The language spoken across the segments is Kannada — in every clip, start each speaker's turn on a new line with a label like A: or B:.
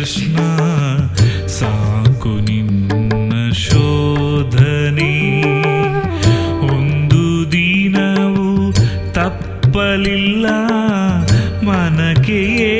A: ಕೃಷ್ಣ ಸಾಕು ನಿನ್ನ ಶೋಧನೆ. ಒಂದು ದಿನವೂ ತಪ್ಪಲಿಲ್ಲ ಮನಕೆಯೇ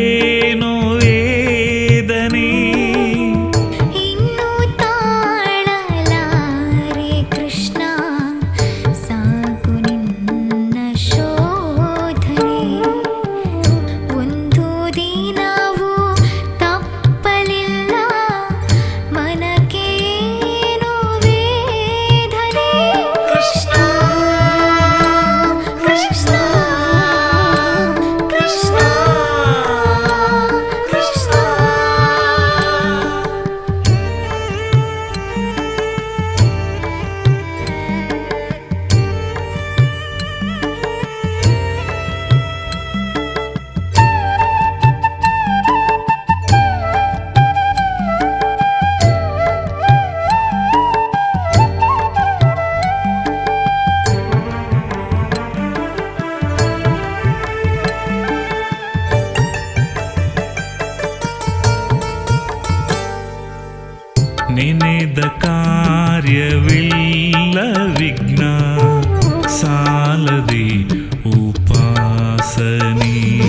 B: ನೆನೆದ ಕಾರ್ಯವಿಲ್ಲ ವಿಘ್ನ. ಸಾಲದೆ ಉಪಾಸನೆ.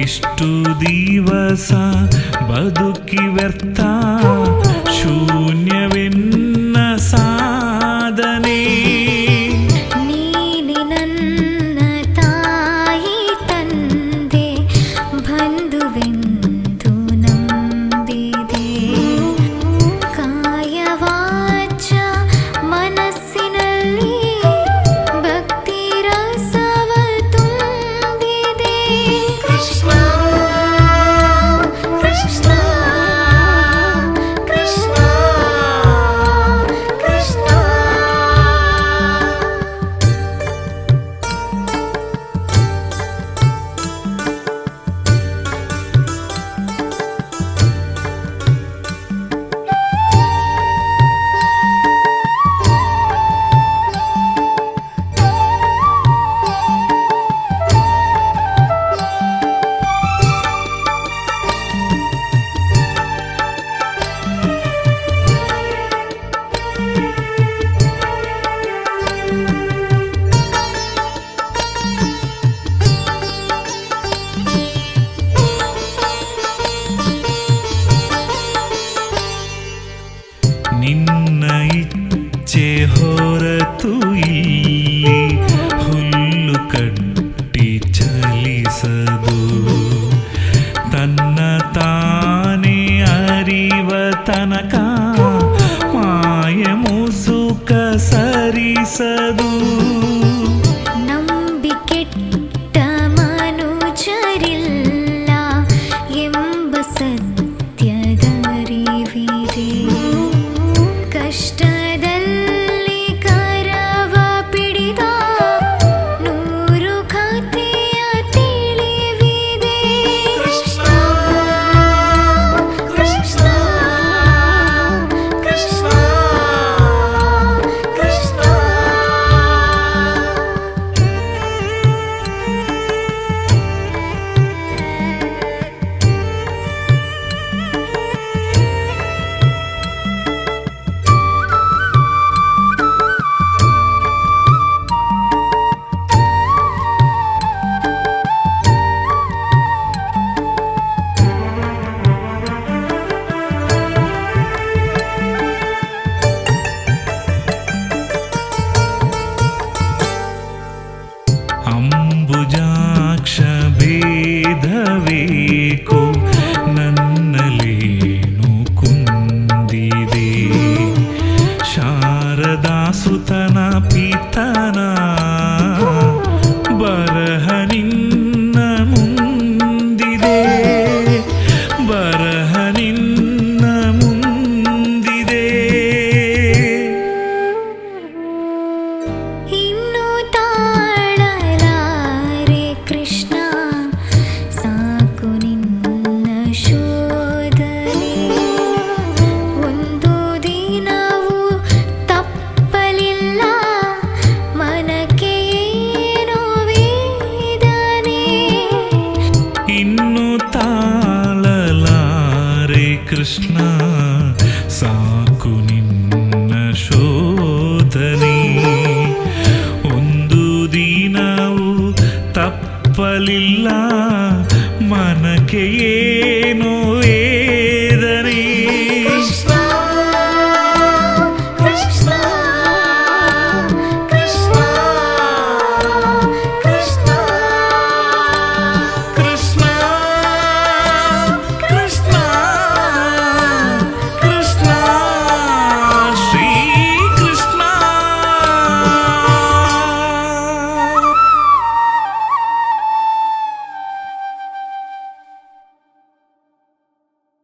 B: ಇಷ್ಟು ದಿವಸ ಬದುಕಿ ವ್ಯರ್ಥ. ಶೂನ್ಯವೆನ್ನ ಸುಖ ಸರಿಸದು
A: ನಂಬಿಕೆಟ್ಟ ಮನುಜರಿಲ್ಲ ಎಂಬ ಸತ್ಯದರಿವಿದೆ ಕಷ್ಟ సుతన పీతనా ಕೃಷ್ಣ ಸಾಕು ನಿನ್ನ ಶೋಧನೆ. ಒಂದು ದಿನವು ತಪ್ಪಲಿಲ್ಲ
B: ಮನಕೆಯೇ